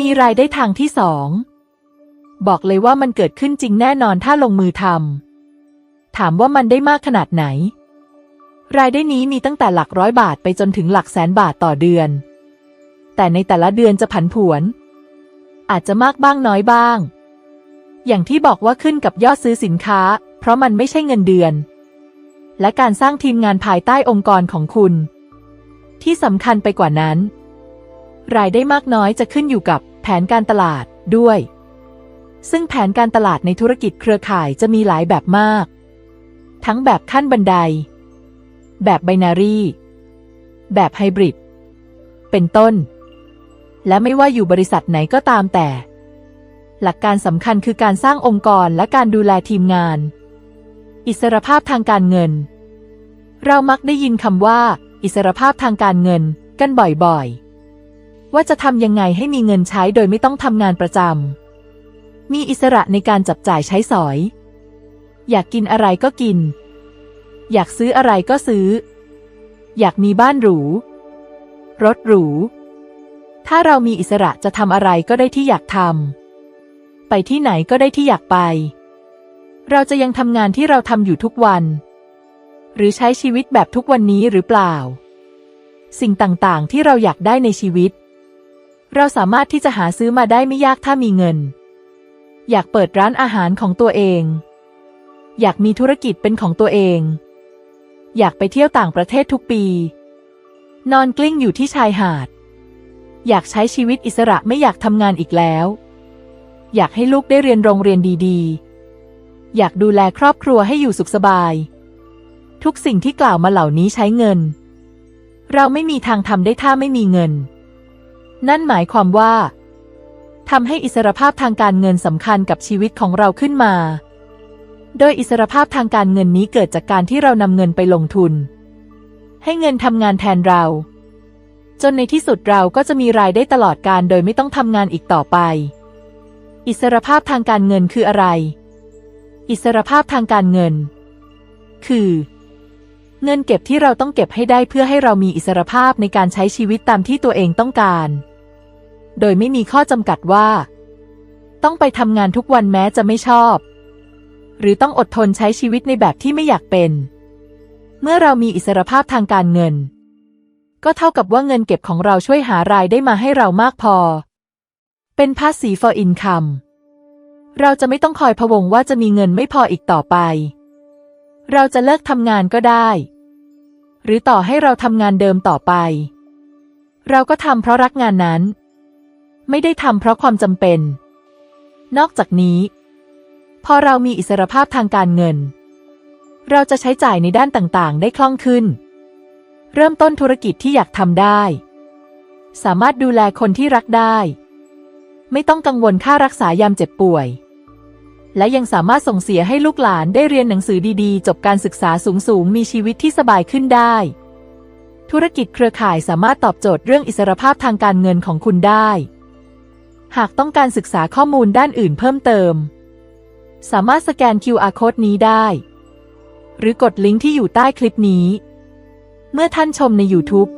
มีรายได้ทางที่สอง บอกเลยว่ามันเกิดขึ้นจริงแน่นอนถ้าลงมือทำถามว่ามันได้มากขนาดไหน รายได้นี้มีตั้งแต่หลักร้อยบาทไปจนถึงหลักแสนบาทต่อเดือน แต่ในแต่ละเดือนจะผันผวน อาจจะมากบ้างน้อยบ้าง อย่างที่บอกว่าขึ้นกับยอดซื้อสินค้า เพราะมันไม่ใช่เงินเดือน และการสร้างทีมงานภายใต้องค์กรของคุณ ที่สำคัญไปกว่านั้น รายได้มากน้อยจะขึ้นอยู่กับแผนการตลาดด้วย ซึ่งแผนการตลาดในธุรกิจเครือข่ายจะมีหลายแบบมาก ทั้งแบบขั้นบันได แบบไบนารีแบบไฮบริด เป็นต้น และไม่ว่าอยู่บริษัทไหนก็ตามแต่ หลักการสำคัญคือการสร้างองค์กรและการดูแลทีมงาน อิสรภาพทางการเงิน เรามักได้ยินคำว่า อิสรภาพทางการเงิน กันบ่อยๆ ว่าจะทำยังไงให้มีเงินใช้โดยไม่ต้องทำงานประจำ มีอิสระในการจับจ่ายใช้สอย อยากกินอะไรก็กิน อยากซื้ออะไรก็ซื้อ อยากมีบ้านหรู รถหรู ถ้าเรามีอิสระจะทำอะไรก็ได้ที่อยากทำ ไปที่ไหนก็ได้ที่อยากไป เราจะยังทำงานที่เราทำอยู่ทุกวัน หรือใช้ชีวิตแบบทุกวันนี้หรือเปล่า สิ่งต่างๆ ที่เราอยากได้ในชีวิต เราสามารถที่จะหาซื้อมาได้ไม่ยากถ้ามีเงิน อยากเปิดร้านอาหารของตัวเอง อยากมีธุรกิจเป็นของตัวเอง อยากไปเที่ยวต่างประเทศทุกปี นอนกลิ้งอยู่ที่ชายหาด อยากใช้ชีวิตอิสระไม่อยากทำงานอีกแล้ว อยากให้ลูกได้เรียนโรงเรียนดีๆ อยากดูแลครอบครัวให้อยู่สุขสบาย ทุกสิ่งที่กล่าวมาเหล่านี้ใช้เงิน เราไม่มีทางทำได้ถ้าไม่มีเงิน นั่นหมายความว่าทำให้อิสรภาพทางการเงินสำคัญกับชีวิตของเราขึ้นมา โดยอิสรภาพทางการเงินนี้เกิดจากการที่เรานำเงินไปลงทุน ให้เงินทำงานแทนเรา จนในที่สุดเราก็จะมีรายได้ตลอดการโดยไม่ต้องทำงานอีกต่อไป อิสรภาพทางการเงินคืออะไร อิสรภาพทางการเงิน คือ เงินเก็บที่เราต้องเก็บให้ได้เพื่อให้เรามีอิสรภาพในการใช้ชีวิตตามที่ตัวเองต้องการ โดยไม่มีข้อจำกัดว่า ต้องไปทำงานทุกวันแม้จะไม่ชอบ หรือต้องอดทนใช้ชีวิตในแบบที่ไม่อยากเป็น เมื่อเรามีอิสรภาพทางการเงิน ก็เท่ากับว่าเงินเก็บของเราช่วยหารายได้มาให้เรามากพอ เป็นภาษี for income เราจะไม่ต้องคอยพะวงว่าจะมีเงินไม่พออีกต่อไป เราจะเลิกทำงานก็ได้ หรือต่อให้เราทำงานเดิมต่อไป เราก็ทำเพราะรักงานนั้น ไม่ได้ทำเพราะความจำเป็น นอกจากนี้ พอเรามีอิสรภาพทางการเงิน เราจะใช้จ่ายในด้านต่างๆ ได้คล่องขึ้น เริ่มต้นธุรกิจที่อยากทำได้ สามารถดูแลคนที่รักได้ ไม่ต้องกังวลค่ารักษายามเจ็บป่วย และยังสามารถส่งเสียให้ลูกหลานได้เรียนหนังสือดีๆ จบการศึกษาสูงๆ มีชีวิตที่สบายขึ้นได้ธุรกิจเครือข่ายสามารถตอบโจทย์เรื่องอิสรภาพทางการเงินของคุณได้ หากต้องการศึกษาข้อมูลด้านอื่นเพิ่มเติม สามารถสแกน QR code นี้ได้ หรือกดลิงก์ที่อยู่ใต้คลิปนี้ เมื่อท่านชมใน YouTube